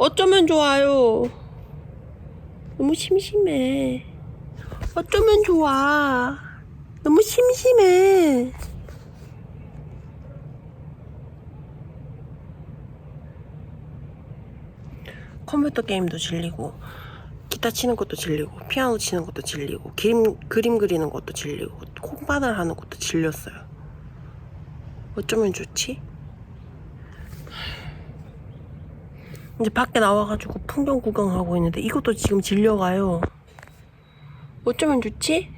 어쩌면 좋아요. 너무 심심해. 어쩌면 좋아. 너무 심심해. 컴퓨터 게임도 질리고, 기타 치는 것도 질리고, 피아노 치는 것도 질리고, 그림, 그림 그리는 것도 질리고, 콩바늘 하는 것도 질렸어요. 어쩌면 좋지? 이제 밖에 나와가지고 풍경 구경하고 있는데 이것도 지금 질려가요. 어쩌면 좋지?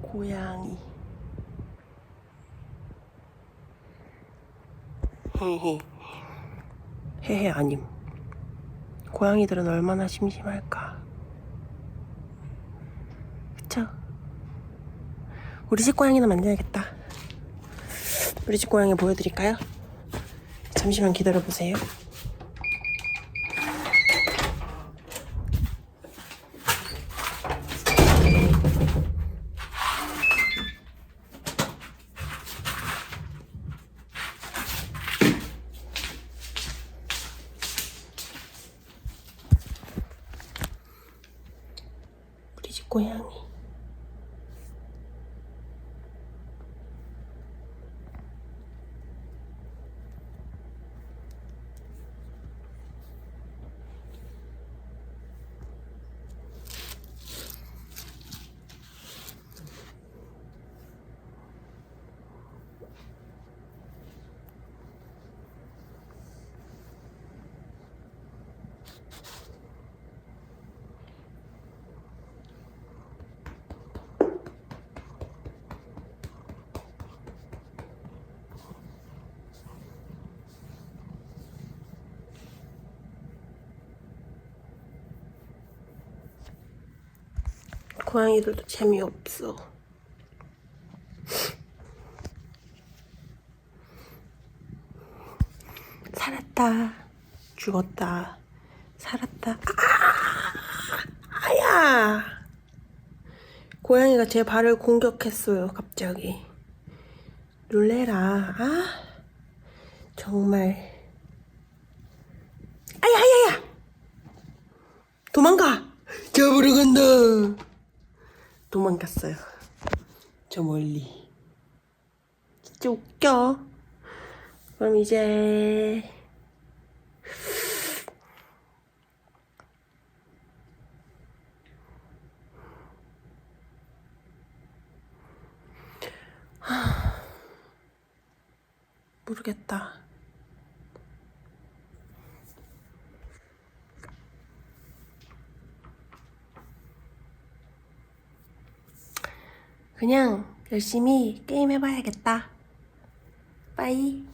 고양이. 헤헤. 헤헤 아님. 고양이들은 얼마나 심심할까. 그쵸? 우리 집 고양이는 만져야겠다. 우리 집 고양이 보여드릴까요? 잠시만 기다려보세요. 우리 집 고양이. 고양이들도 재미없어. 살았다. 죽었다. 살았다. 아! 아야! 고양이가 제 발을 공격했어요, 갑자기. 놀래라. 아, 정말. 아야야야! 도망가! 잡으러 간다! 도망갔어요. 저 멀리. 진짜 웃겨. 그럼 이제 하... 모르겠다. 그냥 열심히 게임 해봐야겠다. 빠이.